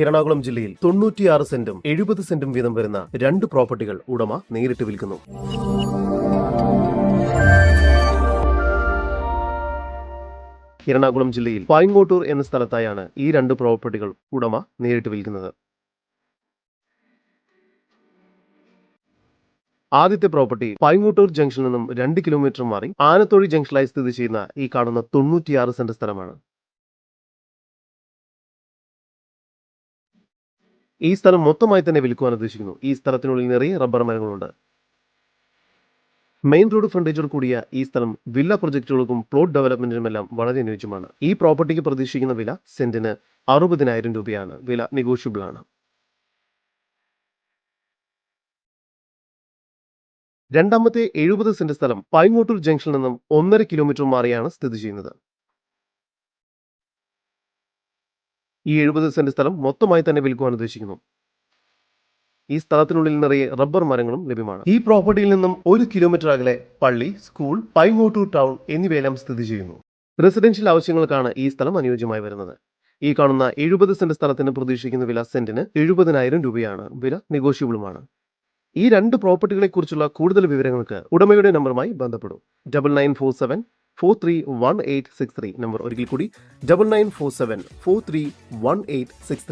എറണാകുളം ജില്ലയിൽ തൊണ്ണൂറ്റിയാറ് സെന്റും എഴുപത് സെന്റും വീതം വരുന്ന രണ്ട് പ്രോപ്പർട്ടികൾ ഉടമ നേരിട്ട് വിൽക്കുന്നു. എറണാകുളം ജില്ലയിൽ പായങ്കോട്ടൂർ എന്ന സ്ഥലത്തായാണ് ഈ രണ്ട് പ്രോപ്പർട്ടികൾ ഉടമ നേരിട്ട് വിൽക്കുന്നത്. ആദ്യത്തെ പ്രോപ്പർട്ടി പായങ്കോട്ടൂർ ജംഗ്ഷനിൽ നിന്നും രണ്ട് കിലോമീറ്റർ മാറി ആനത്തോഴി ജംഗ്ഷനിലായി സ്ഥിതി ചെയ്യുന്ന ഈ കാണുന്ന തൊണ്ണൂറ്റിയാറ് സെന്റ് സ്ഥലമാണ്. ഈ സ്ഥലം മൊത്തമായി തന്നെ വിൽക്കുവാൻ ഉദ്ദേശിക്കുന്നു. ഈ സ്ഥലത്തിനുള്ളിൽ നിറയെ റബ്ബർ മരങ്ങളുണ്ട്. മെയിൻ റോഡ് ഫ്രണ്ടേജോട് കൂടിയ ഈ സ്ഥലം വില്ല പ്രൊജക്ടുകൾക്കും പ്ലോട്ട് ഡെവലപ്മെന്റിനും എല്ലാം വളരെ അനുയോജ്യമാണ്. ഈ പ്രോപ്പർട്ടിക്ക് പ്രതീക്ഷിക്കുന്ന വില സെന്റിന് അറുപതിനായിരം രൂപയാണ്. വില നെഗോഷ്യബിൾ ആണ്. രണ്ടാമത്തെ എഴുപത് സെന്റ് സ്ഥലം പൈങ്ങോട്ടൂർ ജംഗ്ഷനിൽ നിന്നും ഒന്നര കിലോമീറ്റർ മാറിയാണ് സ്ഥിതി ചെയ്യുന്നത്. ഈ എഴുപത് സെന്റ് സ്ഥലം മൊത്തമായി തന്നെ വിൽക്കുവാൻ ഉദ്ദേശിക്കുന്നു. ഈ സ്ഥലത്തിനുള്ളിൽ നിറയെ റബ്ബർ മരങ്ങളും ലഭ്യമാണ്. ഈ പ്രോപ്പർട്ടിയിൽ നിന്നും ഒരു കിലോമീറ്റർ അകലെ പള്ളി സ്കൂൾ പൈങ്ങോട്ടൂർ ടൗൺ എന്നിവയെല്ലാം സ്ഥിതി ചെയ്യുന്നു. റെസിഡൻഷ്യൽ ആവശ്യങ്ങൾക്കാണ് ഈ സ്ഥലം അനുയോജ്യമായി വരുന്നത്. ഈ കാണുന്ന എഴുപത് സെന്റ് സ്ഥലത്തിന് പ്രതീക്ഷിക്കുന്ന വില സെന്റിന് എഴുപതിനായിരം രൂപയാണ്. വില നെഗോഷ്യബിളുമാണ്. ഈ രണ്ട് പ്രോപ്പർട്ടികളെ കുറിച്ചുള്ള കൂടുതൽ വിവരങ്ങൾക്ക് ഉടമയുടെ നമ്പറുമായി ബന്ധപ്പെടും. Double nine four seven four three one eight six three number ഒരിക്കൽ കൂടി. Double nine four seven four three one eight six three